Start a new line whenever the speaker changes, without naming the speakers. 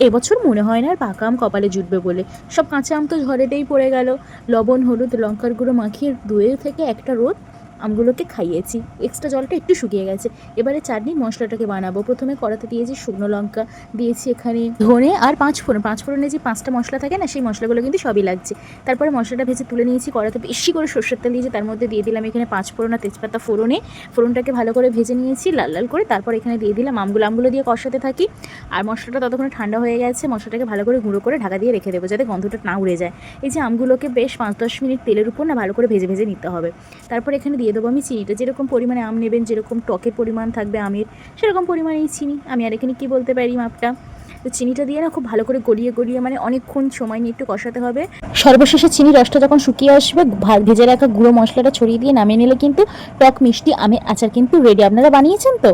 এবছর মনে হয় না আর পাকা আম কপালে জুটবে বলে। সব কাঁচা আম তো ঝড়েতেই পড়ে গেল। লবণ, হলুদ, লঙ্কার গুঁড়ো মাখিয়ে দুয়ে থেকে একটা রোদ আমগুলোকে খাইয়েছি। এক্সট্রা জলটা একটু শুকিয়ে গেছে। এবারে চাটনি মশলাটাকে বানাবো। প্রথমে কড়াতে দিয়েছি শুকনো লঙ্কা। দিয়েছি এখানে ধনে আর পাঁচ ফোড়ন। পাঁচ ফোড়নে যে পাঁচটা মশলা থাকে না, সেই মশলাগুলো কিন্তু সবই লাগছে। তারপরে মশলাটা ভেজে তুলে নিয়েছি কড়াতে। বেশি করে সর্ষের তেল দিয়েছি, তার মধ্যে দিয়ে দিলাম এখানে পাঁচ ফোড়ন আর তেজপাতা ফোড়নে। ফোড়নটাকে ভালো করে ভেজে নিয়েছি লাল লাল করে। তারপর এখানে দিয়ে দিলাম আমগুলো। আমগুলো দিয়ে কষাতে থাকি। আর মশলাটা ততক্ষণে ঠান্ডা হয়ে গেছে, মশলাটাকে ভালো করে গুঁড়ো করে ঢাকা দিয়ে রেখে দেবো যাতে গন্ধটা না উড়ে যায়। এই যে আমগুলোকে বেশ পাঁচ দশ মিনিট তেলের উপর না ভালো করে ভেজে ভেজে নিতে হবে। তারপর এখানে দিয়ে দেবো। আমি চিনিটা যেরকম পরিমাণে আম নেবেন, যেরকম টকের পরিমাণ থাকবে আমের, সেরকম পরিমাণেই চিনি। আমি আর এখানে কী বলতে পারি মাপটা? তো চিনিটা দিয়ে না খুব ভালো করে গড়িয়ে গড়িয়ে মানে অনেকক্ষণ সময় নিয়ে একটু কষাতে হবে। সর্বশেষে চিনি রসটা যখন শুকিয়ে আসবে ভেজে রাখা গুঁড়ো মশলাটা ছড়িয়ে দিয়ে নামিয়ে নিলে কিন্তু টক মিষ্টি আমের আচার কিন্তু রেডি আপনারা বানিয়েছেন তো?